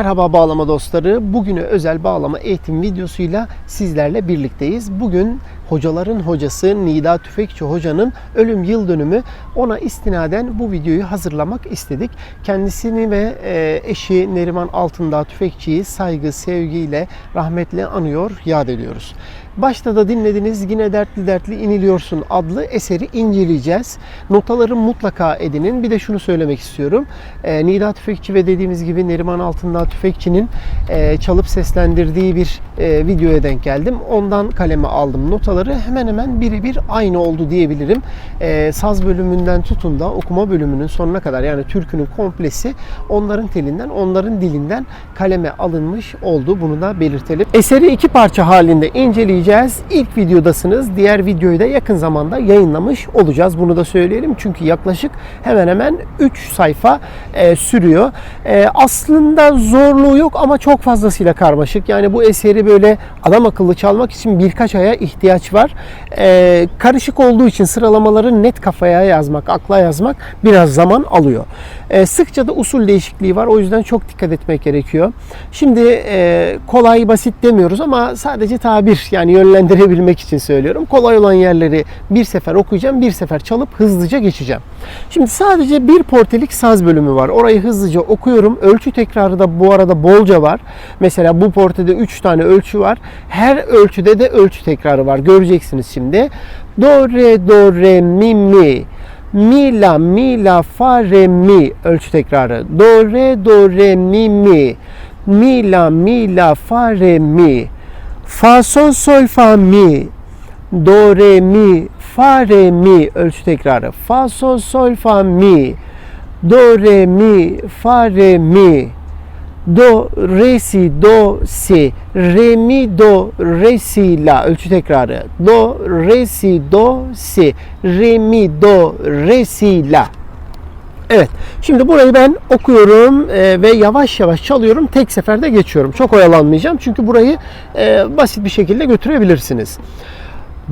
Merhaba bağlama dostları. Bugüne özel bağlama eğitim videosuyla sizlerle birlikteyiz. Bugün hocaların hocası Nida Tüfekçi hocanın ölüm yıl dönümü. Ona istinaden bu videoyu hazırlamak istedik. Kendisini ve e, eşi Neriman Altındağ Tüfekçi'yi saygı, sevgiyle rahmetle anıyor, yad ediyoruz. Başta da dinlediniz yine dertli dertli iniliyorsun adlı eseri inceleyeceğiz. Notaları mutlaka edinin. Bir de şunu söylemek istiyorum. E, Nida Tüfekçi ve dediğimiz gibi Neriman Altındağ Tüfekçi'nin e, çalıp seslendirdiği bir e, videoya denk geldim. Ondan kaleme aldım notaları. Hemen hemen birebir aynı oldu diyebilirim. E, saz bölümünden tutun da okuma bölümünün sonuna kadar yani türkünün komplesi onların telinden, onların dilinden kaleme alınmış oldu. Bunu da belirtelim. Eseri iki parça halinde inceleyeceğiz. İlk videodasınız. Diğer videoyu da yakın zamanda yayınlamış olacağız. Bunu da söyleyelim. Çünkü yaklaşık hemen hemen 3 sayfa e, sürüyor. E, aslında zorluğu yok ama çok fazlasıyla karmaşık. Yani bu eseri böyle adam akıllı çalmak için birkaç aya ihtiyaç var. E, karışık olduğu için sıralamaları net kafaya yazmak, akla yazmak biraz zaman alıyor. E, sıkça da usul değişikliği var. O yüzden çok dikkat etmek gerekiyor. Şimdi e, kolay basit demiyoruz ama sadece tabir yani yönlendirebilmek için söylüyorum. Kolay olan yerleri bir sefer okuyacağım, bir sefer çalıp hızlıca geçeceğim. Şimdi sadece bir portelik saz bölümü var. Orayı hızlıca okuyorum. Ölçü tekrarı da bu arada bolca var. Mesela bu portede 3 tane ölçü var. Her ölçüde de ölçü tekrarı var. Göreceksiniz şimdi. Do, re, do, re, mi, mi. Mi, la, mi, la, fa, re, mi. Ölçü tekrarı. Do, re, do, re, mi, mi. Mi, la, mi, la, fa, re, mi. Fa, sol, sol, fa, mi. Do, re, mi, fa, re, mi. Ölçü tekrarı. Fa, sol, sol, fa, mi. Do, re, mi, fa, re, mi. Do, re, si, do, si. Re, mi, do, re, si, la. Ölçü tekrarı. Do, re, si, do, si. Re, mi, do, re, si, la. Evet. Şimdi burayı ben okuyorum e, ve yavaş yavaş çalıyorum. Tek seferde geçiyorum. Çok oyalanmayacağım. Çünkü burayı e, basit bir şekilde götürebilirsiniz.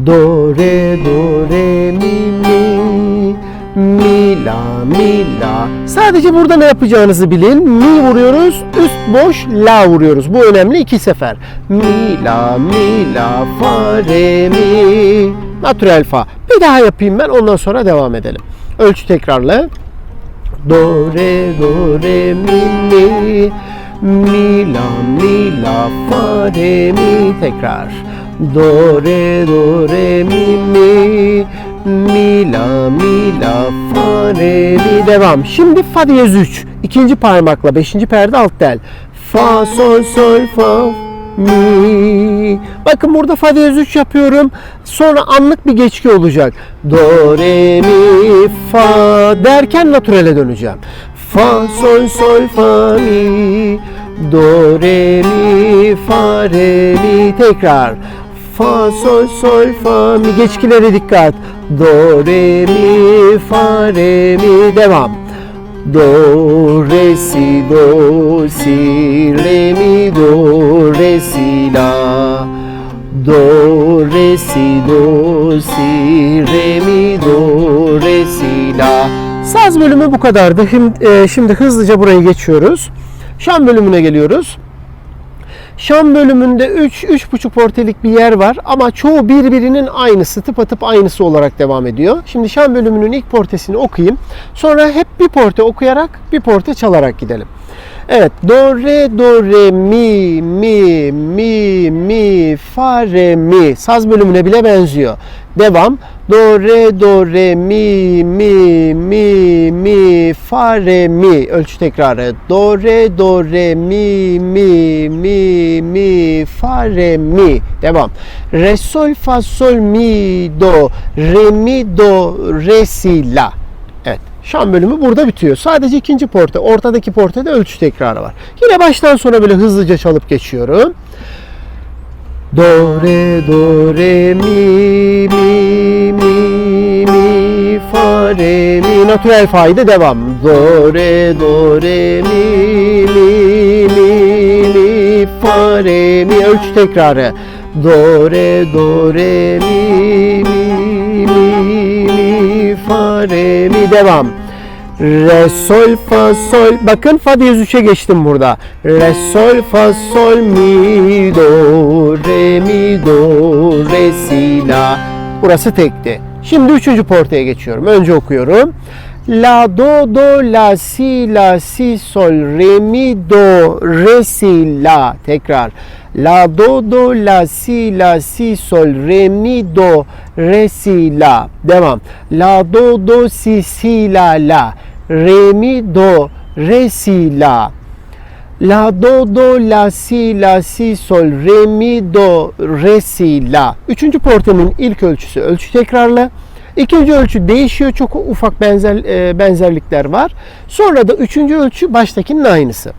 Do, re, do, re, mi, mi. Mi, la, mi, la. Sadece burada ne yapacağınızı bilin. Mi vuruyoruz, üst boş, la vuruyoruz. Bu önemli iki sefer. Mi, la, mi, la, fa, re, mi. Natürel fa. Bir daha yapayım ben ondan sonra devam edelim. Ölçü tekrarla. Do, re, do, re, mi, mi. Mi, la, mi, la, fa, re, mi. Tekrar. Do, re, do, re, mi, mi. Mi, la, mi, la, fa, re, mi. Devam. Şimdi fa diyez 3. İkinci parmakla. Beşinci perde alt tel. Fa, sol, sol, fa, mi. Bakın burada fa diyez 3 yapıyorum. Sonra anlık bir geçki olacak. Do, re, mi, fa derken natürele döneceğim. Fa, sol, sol, fa, mi. Do, re, mi, fa, re, mi. Tekrar. Fa, sol, sol, fa, mi. Geçkilere dikkat. Do, re, mi, fa, re, mi. Devam. Do, re, si, do, si, re, si, do, si, re, mi, do, re, si, la. Saz bölümü bu kadardı. Şimdi, e, şimdi hızlıca burayı geçiyoruz. Şan bölümüne geliyoruz. Şam bölümünde 3 3,5 portelik bir yer var ama çoğu birbirinin aynısı, tıpatıp aynısı olarak devam ediyor. Şimdi Şam bölümünün ilk portesini okuyayım. Sonra hep bir porte okuyarak, bir porte çalarak gidelim. Evet. Do, re, do, re, mi, mi, mi, mi, fa, re, mi. Saz bölümüne bile benziyor. Devam. Do, re, do, re, mi, mi, mi, mi, fa, re, mi. Ölçü tekrarı. Do, re, do, re, mi, mi, mi, mi, fa, re, mi. Devam. Re, sol, fa, sol, mi, do, re, mi, do, re, si, la. Şam bölümü burada bitiyor. Sadece ikinci porte, ortadaki portede ölçü tekrarı var. Yine baştan sona böyle hızlıca çalıp geçiyorum. Do, re, do, re, mi, mi, mi, mi, fa, re, mi. Natürel fayda devam. Do, re, do, re, mi, mi, mi, mi, fa, re, mi. Ölçü tekrarı. Do, re, do, re, mi, mi, fa, re, mi. Devam. Re, sol, fa, sol. Bakın fa diyez 3'e geçtim burada. Re, sol, fa, sol, mi, do, re, mi, do, re, si, la. Burası tekti. Şimdi üçüncü portaya geçiyorum. Önce okuyorum. La, do, do, la, si, la, si, sol, re, mi, do, re, si, la. Tekrar. La, do, do, la, si, la, si, sol, re, mi, do, re, si, la. Devam. La, do, do, si, si, la, la. Re, mi, do, re, si, la. La, do, do, la, si, la, si, sol, re, mi, do, re, si, la. Üçüncü portemin ilk ölçüsü ölçü tekrarlı. İkinci ölçü değişiyor. Çok ufak benzer e, benzerlikler var. Sonra da üçüncü ölçü baştakinin aynısı.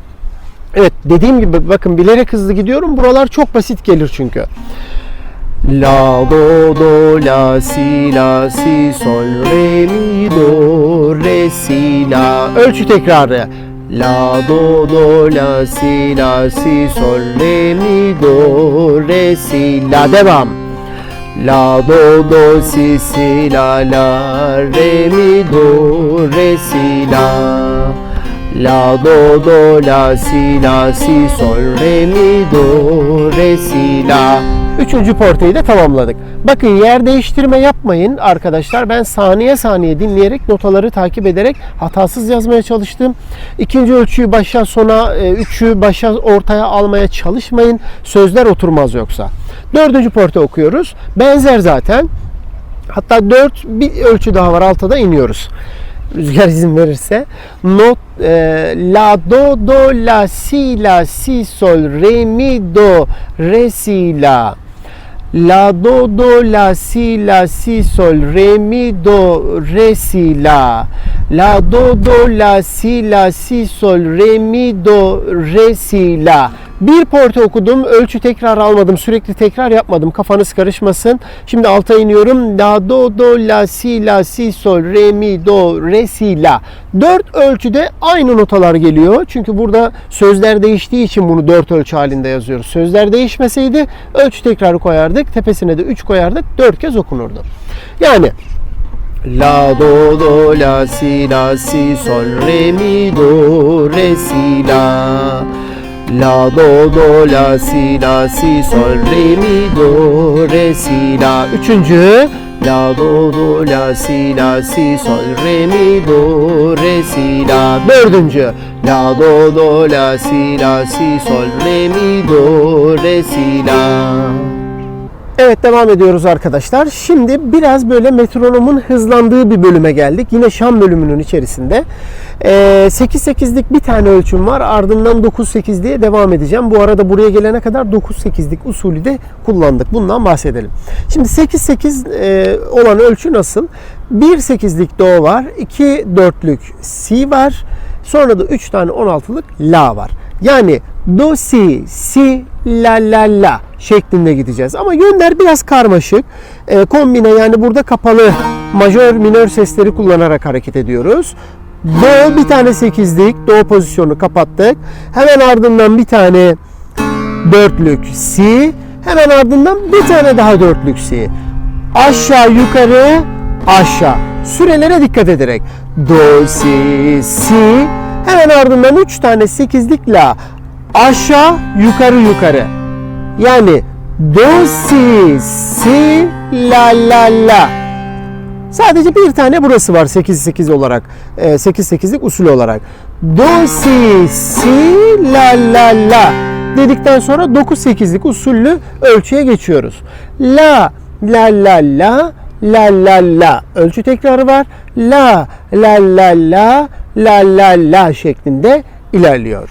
Evet dediğim gibi bakın bilerek hızlı gidiyorum. Buralar çok basit gelir çünkü. La do do la si la si sol re mi do re si la. Ölçü tekrarı. La do do la si la si sol re mi do re si la. Devam. La do do si si la la re mi do re si la La do do la si la si sol re mi do re si la Üçüncü porteyi de tamamladık. Bakın yer değiştirme yapmayın arkadaşlar. Ben saniye saniye dinleyerek notaları takip ederek hatasız yazmaya çalıştım. İkinci ölçüyü başa sona, e, üçü başa ortaya almaya çalışmayın. Sözler oturmaz yoksa. Dördüncü porte okuyoruz. Benzer zaten. Hatta dört bir ölçü daha var. Alta da iniyoruz rüzgar izin verirse. Not e, la do do la si la si sol re mi do re si la. La do do la si la si sol re mi do re si la. La do do la si la si sol re mi do re si la bir porte okudum. Ölçü tekrar almadım. Sürekli tekrar yapmadım. Kafanız karışmasın. Şimdi alta iniyorum. La, do, do, la, si, la, si, sol, re, mi, do, re, si, la. Dört ölçüde aynı notalar geliyor. Çünkü burada sözler değiştiği için bunu dört ölçü halinde yazıyoruz. Sözler değişmeseydi ölçü tekrarı koyardık. Tepesine de üç koyardık. Dört kez okunurdu. Yani La do do la si la si sol re mi do re si la La do do la si la si sol re mi do re si la. Üçüncü. La do do la si la si sol re mi do re si la. Dördüncü. La do do la si la si sol re mi do re si la Evet devam ediyoruz arkadaşlar. Şimdi biraz böyle metronomun hızlandığı bir bölüme geldik. Yine Şam bölümünün içerisinde. Ee, 8-8'lik bir tane ölçüm var. Ardından 9-8 diye devam edeceğim. Bu arada buraya gelene kadar 9-8'lik usulü de kullandık. Bundan bahsedelim. Şimdi 8-8 e, olan ölçü nasıl? 1-8'lik Do var. 2-4'lük Si var. Sonra da 3 tane 16'lık La var. Yani do si si la la la şeklinde gideceğiz. Ama yönler biraz karmaşık. E, kombine yani burada kapalı majör minör sesleri kullanarak hareket ediyoruz. Do bir tane sekizlik do pozisyonu kapattık. Hemen ardından bir tane dörtlük si. Hemen ardından bir tane daha dörtlük si. Aşağı yukarı aşağı. Sürelere dikkat ederek. Do si si Hemen ardından 3 tane 8'lik la. aşağı yukarı yukarı. Yani do si si la la la. Sadece bir tane burası var 8-8 olarak. 8-8'lik usul olarak. Do si si la la la dedikten sonra 9-8'lik usullü ölçüye geçiyoruz. La la la la la la la ölçü tekrarı var. La la la la la la la şeklinde ilerliyor.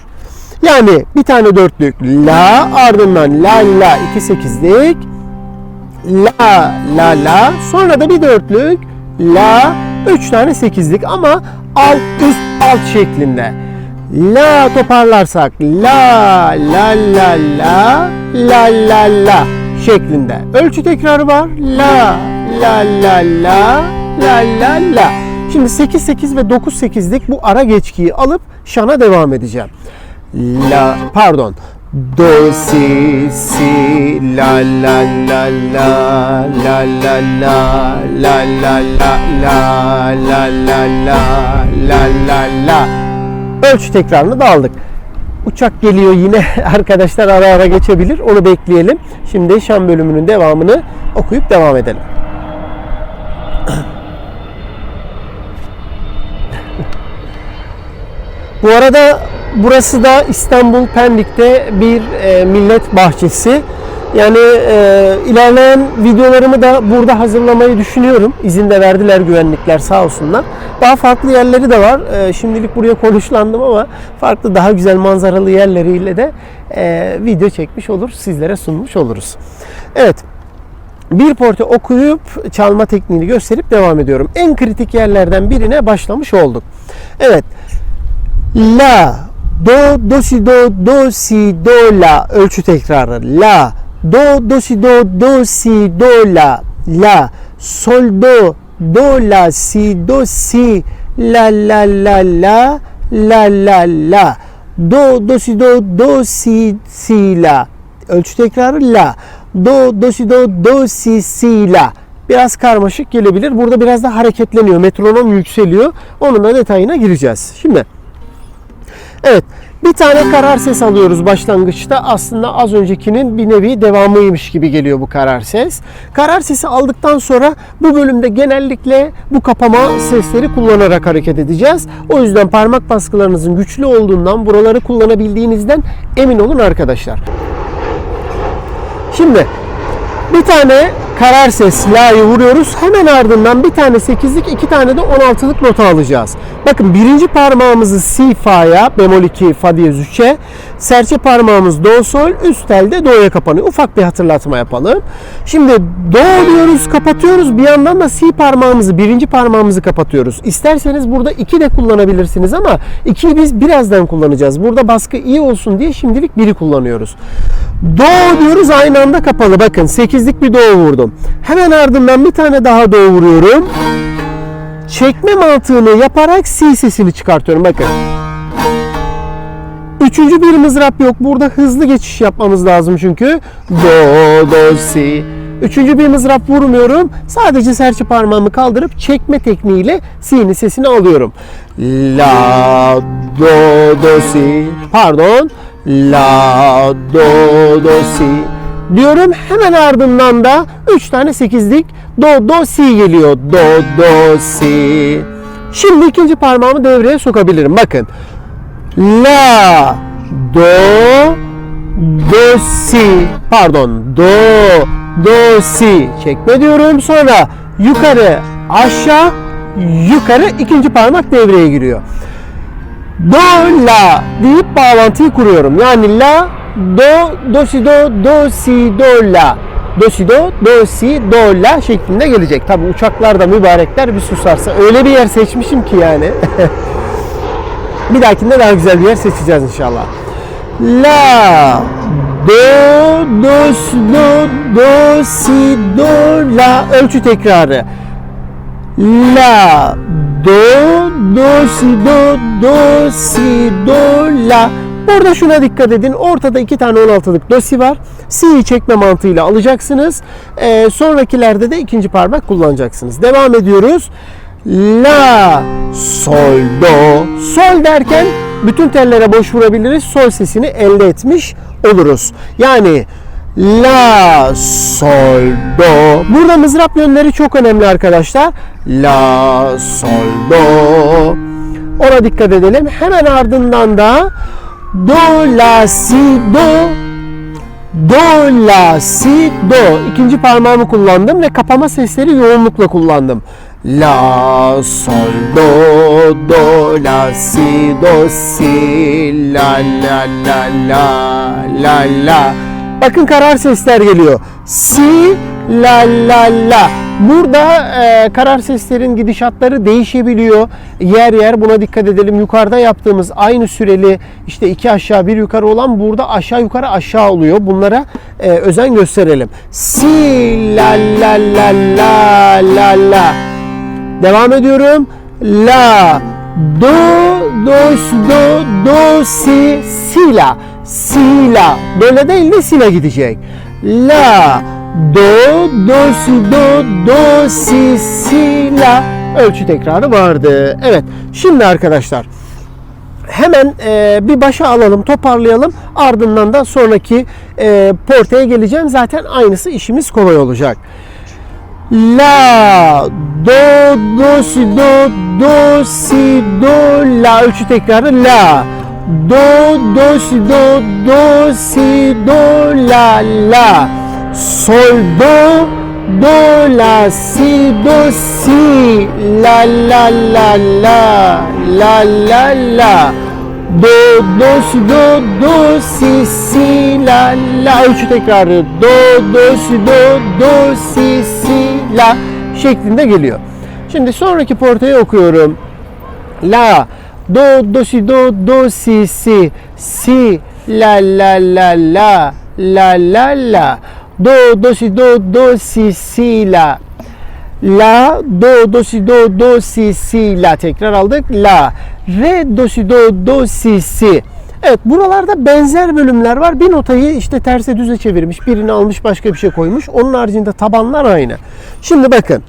Yani bir tane dörtlük la ardından la la 2-8'lik la la la sonra da bir dörtlük la üç tane sekizlik ama alt üst alt şeklinde. La toparlarsak la la la la la la la şeklinde. Ölçü tekrarı var. La la la la la la la. Şimdi 8 8 ve 9 8'lik bu ara geçkiyi alıp şana devam edeceğim. La pardon. Do si si la la la la la la la la la la la la la la la la la Ölçü tekrarını da aldık. Uçak geliyor yine arkadaşlar ara ara geçebilir. Onu bekleyelim. Şimdi Şam bölümünün devamını okuyup devam edelim. Bu arada burası da İstanbul Pendik'te bir e, millet bahçesi. Yani e, ilerleyen videolarımı da burada hazırlamayı düşünüyorum. İzin de verdiler güvenlikler sağ olsunlar. Daha farklı yerleri de var. E, şimdilik buraya konuşlandım ama farklı daha güzel manzaralı yerleriyle de e, video çekmiş olur, sizlere sunmuş oluruz. Evet, bir porte okuyup çalma tekniğini gösterip devam ediyorum. En kritik yerlerden birine başlamış olduk. Evet, La, do, do, si, do, do, si, do, la. Ölçü tekrarı. La, do, do, si, do, do, si, do, la. La, sol, do, do, la, si, do, si, la, la, la, la, la, la, la. Do, do, si, do, do, si, si, la. Ölçü tekrarı la. Do, do, si, do, do, si, si, la. Biraz karmaşık gelebilir. Burada biraz da hareketleniyor. Metronom yükseliyor. Onun da detayına gireceğiz. Şimdi Evet. Bir tane karar ses alıyoruz başlangıçta. Aslında az öncekinin bir nevi devamıymış gibi geliyor bu karar ses. Karar sesi aldıktan sonra bu bölümde genellikle bu kapama sesleri kullanarak hareket edeceğiz. O yüzden parmak baskılarınızın güçlü olduğundan buraları kullanabildiğinizden emin olun arkadaşlar. Şimdi bir tane karar ses la'yı vuruyoruz. Hemen ardından bir tane 8'lik iki tane de 16'lık nota alacağız. Bakın birinci parmağımızı si fa'ya bemol 2 fa diyez 3'e serçe parmağımız do sol üst telde do'ya kapanıyor. Ufak bir hatırlatma yapalım. Şimdi do diyoruz kapatıyoruz. Bir yandan da si parmağımızı birinci parmağımızı kapatıyoruz. İsterseniz burada 2 de kullanabilirsiniz ama 2'yi biz birazdan kullanacağız. Burada baskı iyi olsun diye şimdilik biri kullanıyoruz. Do diyoruz aynı anda kapalı. Bakın 8'lik bir do vurdum. Hemen ardından bir tane daha do vuruyorum. Çekme mantığını yaparak si sesini çıkartıyorum. Bakın. Üçüncü bir mızrap yok. Burada hızlı geçiş yapmamız lazım çünkü. Do, do, si. Üçüncü bir mızrap vurmuyorum. Sadece serçe parmağımı kaldırıp çekme tekniğiyle si'nin sesini alıyorum. La, do, do, si. Pardon. La, do, do, si diyorum. Hemen ardından da 3 tane 8'lik do do si geliyor. Do do si. Şimdi ikinci parmağımı devreye sokabilirim. Bakın. La do do si. Pardon. Do do si. Çekme diyorum. Sonra yukarı aşağı yukarı ikinci parmak devreye giriyor. Do la deyip bağlantıyı kuruyorum. Yani la do, do si do, do si do la. Do si do, do si do la şeklinde gelecek. Tabi uçaklarda mübarekler bir susarsa. Öyle bir yer seçmişim ki yani. bir dahakinde daha güzel bir yer seçeceğiz inşallah. La, do, do si do, do si do la. Ölçü tekrarı. La, do, do si do, do si do la. Burada şuna dikkat edin. Ortada iki tane 16'lık dosi var. Si'yi çekme mantığıyla alacaksınız. Ee, sonrakilerde de ikinci parmak kullanacaksınız. Devam ediyoruz. La, sol, do. Sol derken bütün tellere boş vurabiliriz. Sol sesini elde etmiş oluruz. Yani La, Sol, Do. Burada mızrap yönleri çok önemli arkadaşlar. La, Sol, Do. Ona dikkat edelim. Hemen ardından da Do, La, Si, Do. Do, La, Si, Do. İkinci parmağımı kullandım ve kapama sesleri yoğunlukla kullandım. La, Sol, Do, Do, La, Si, Do, Si, La, La, La, La, La, La. Bakın karar sesler geliyor. Si, la, la, la. Burada e, karar seslerin gidişatları değişebiliyor. Yer yer buna dikkat edelim. Yukarıda yaptığımız aynı süreli işte iki aşağı bir yukarı olan burada aşağı yukarı aşağı oluyor. Bunlara e, özen gösterelim. Si, la, la, la, la, la, la. Devam ediyorum. La, do, do, do, do, si, si, la. Si, la. Böyle değil de si, la gidecek. La, do, do, si, do, do, si, si, la. Ölçü tekrarı vardı. Evet. Şimdi arkadaşlar hemen e, bir başa alalım, toparlayalım. Ardından da sonraki e, portaya geleceğim. Zaten aynısı işimiz kolay olacak. La, do, do, si, do, do, si, do, la. Ölçü tekrarı la. Do, do, si, do, do, si, do, la, la. Sol, do, do, la, si, do, si, la, la, la, la, la, la, la. Do, do, si, do, do, si, si, la, la. Ölçü tekrarı. Do, do, si, do, do, si, si, la şeklinde geliyor. Şimdi sonraki portayı okuyorum. La, do, do, si, do, do, si, si, si, la, la, la, la, la, la, la. Do, do, si, do, do, si, si, la. La, do, do, si, do, do, si, si, la. Tekrar aldık. La, re, do, si, do, do, si, si. Evet buralarda benzer bölümler var. Bir notayı işte terse düze çevirmiş. Birini almış başka bir şey koymuş. Onun haricinde tabanlar aynı. Şimdi bakın.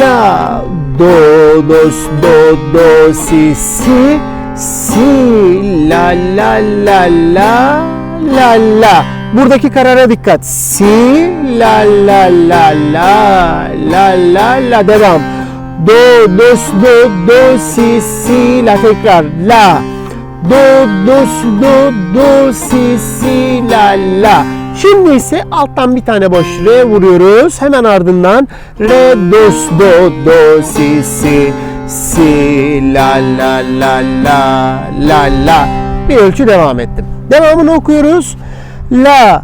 La, do, do, do, do, si, si, si, la, la, la, la, la, la. Buradaki karara dikkat. Si, la, la, la, la, la, la, la. Devam. Do, do, do, do, si, si, la. Tekrar. La. Do, do, si, do, do, si, si, la, la. Şimdi ise alttan bir tane boş re vuruyoruz. Hemen ardından re, do, do, do, si, si, si, la, la, la, la, la, la. Bir ölçü devam ettim. Devamını okuyoruz. La,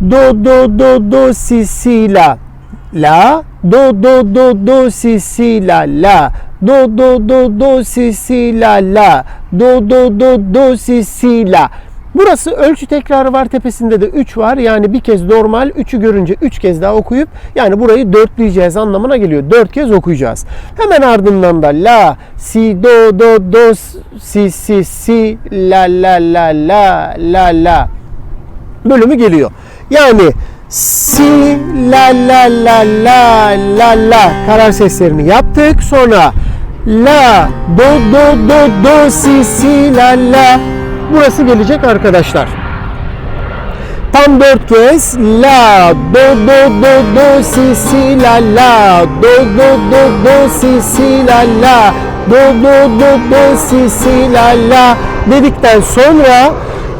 do, do, do, do, si, si, la. La, do, do, do, do, si, si, la, la. Do, do, do, do, si, si, la, la. Do, do, do, do, si, si, la. Burası ölçü tekrarı var tepesinde de 3 var. Yani bir kez normal 3'ü görünce 3 kez daha okuyup yani burayı dörtleyeceğiz anlamına geliyor. 4 kez okuyacağız. Hemen ardından da la, si, do, do, do, si, si, si, la, la, la, la, la, la bölümü geliyor. Yani si, la, la, la, la, la, la karar seslerini yaptık. Sonra la, do, do, do, do, si, si, la, la burası gelecek arkadaşlar. Tam dört kez la do do do do si si la la do do do do si si la la do do do do si si la la dedikten sonra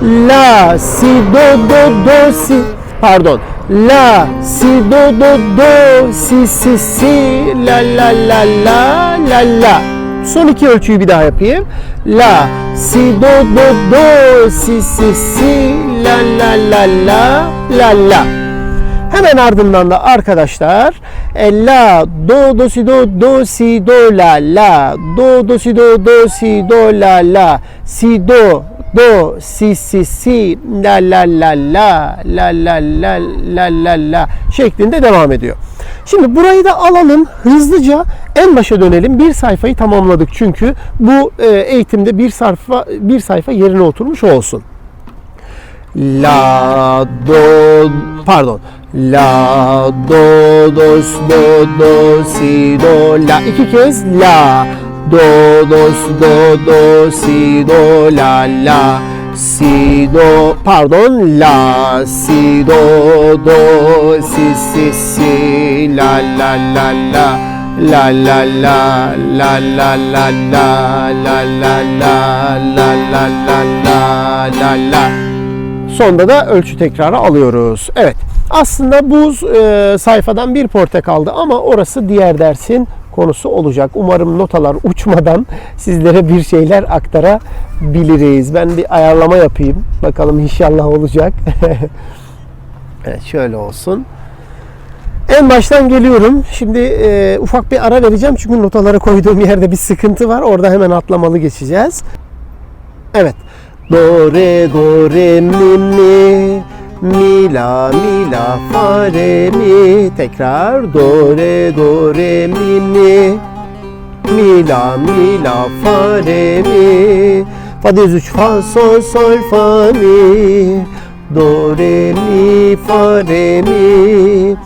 la si do do do si. Pardon. La si do do do si si si. La la la la la la. Son iki ölçüyü bir daha yapayım. La, si, do, do, do, si, si, si, la, la, la, la, la, la. Hemen ardından da arkadaşlar e, la, do, do, si, do, do, si, do, la, la, do, do, si, do, do, si, do, la, la, si, do, do, si, si, si, la, la, la, la, la, la, la, la, la, la şeklinde devam ediyor. Şimdi burayı da alalım hızlıca en başa dönelim. Bir sayfayı tamamladık çünkü bu e, eğitimde bir sayfa bir sayfa yerine oturmuş olsun. La do pardon. La do do do do si do la iki kez la Do, do, do, do, si, do, la, la. Si, do, pardon, la. Si, do, do, si, si, si. La, la, la, la. La, la, la, la, la, la, la. La, la, la, la, la, la, la, la, la. Sonda da ölçü tekrarı alıyoruz. Evet. Aslında bu e, sayfadan bir porte kaldı ama orası diğer dersin konusu olacak. Umarım notalar uçmadan sizlere bir şeyler aktarabiliriz. Ben bir ayarlama yapayım. Bakalım inşallah olacak. evet şöyle olsun. En baştan geliyorum. Şimdi e, ufak bir ara vereceğim çünkü notaları koyduğum yerde bir sıkıntı var. Orada hemen atlamalı geçeceğiz. Evet. Do re do re mi mi mi la mi la fa re mi. Tekrar do re do re mi mi. Mi la mi la fa re mi. Fa diyez 3 fa sol sol fa mi. Do re mi fa re mi.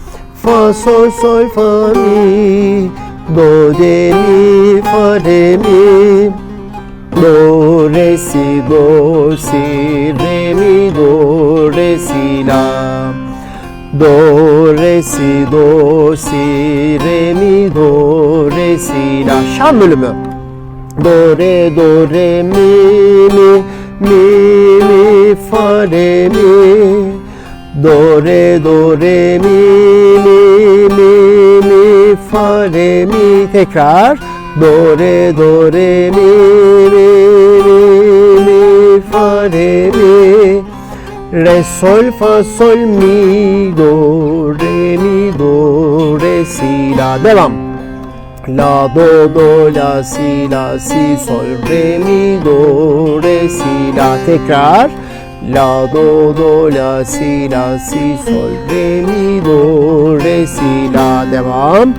Fa sol sol fa mi. Do re mi fa re mi. Do re si do si re mi do re si la do re si do si re mi do re si la şan bölümü. Do re do re mi mi mi mi fa re mi. Do re do re mi mi mi mi fa re mi. Tekrar. Do re do re mi mi re sol fa sol mi do re mi do re si la. Devam. La do do la si la si sol re mi do re si la. Tekrar. La do do la si la si sol re mi do re si la. Devam.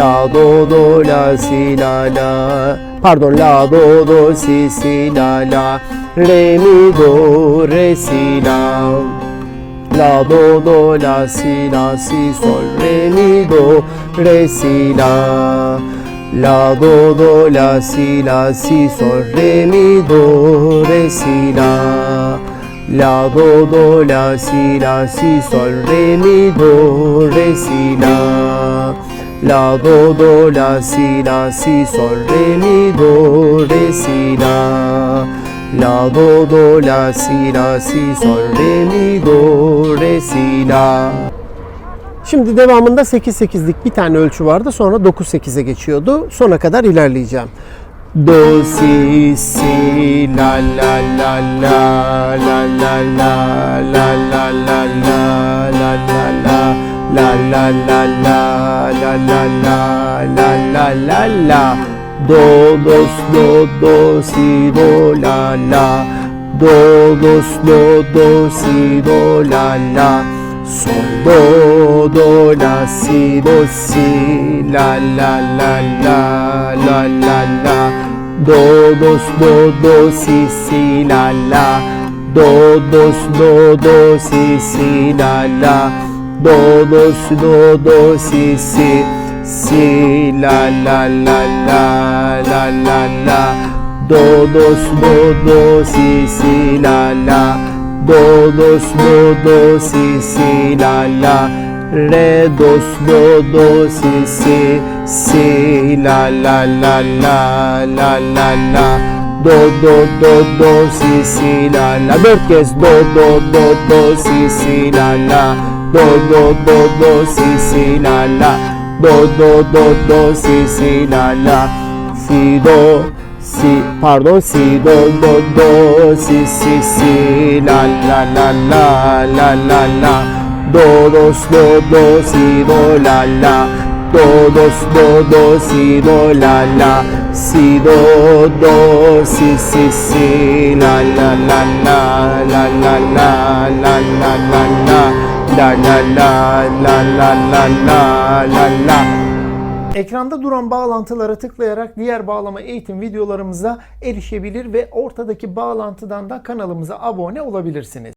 La do do la si la la Pardon la do do si si la la. Re mi do re si la. La do do la si la si sol re mi do re si la. La do do la si la si sol re mi do re si la. La do do la si la si sol re mi do re si la La do do la si la si sol re mi do re si la La do do la si la si sol re mi do re si la Şimdi devamında 8-8'lik bir tane ölçü vardı. Sonra 9-8'e geçiyordu. Sona kadar ilerleyeceğim. Do si si la la la la la la la la la la la la la la la la la la la la la la la la do dos do do si do la la do dos do do si do la la sol do do la si do si la la la la la la la do dos do do si si la la do dos do do si si la la do do si do do si si si la la la la la la la do do si do do si si la la do do si do do si si la la re do si do do si si si la la la la la la la do do do do si si la la dört kez do do do do si si la la do do do do si si la la do do do do si si la la si do si pardon si do do do si si si la la la la la la la do dos do do si do la la do dos do do si do la la si do do si si si la la la la la la la la la la la la la la la la la la la la Ekranda duran bağlantılara tıklayarak diğer bağlama eğitim videolarımıza erişebilir ve ortadaki bağlantıdan da kanalımıza abone olabilirsiniz.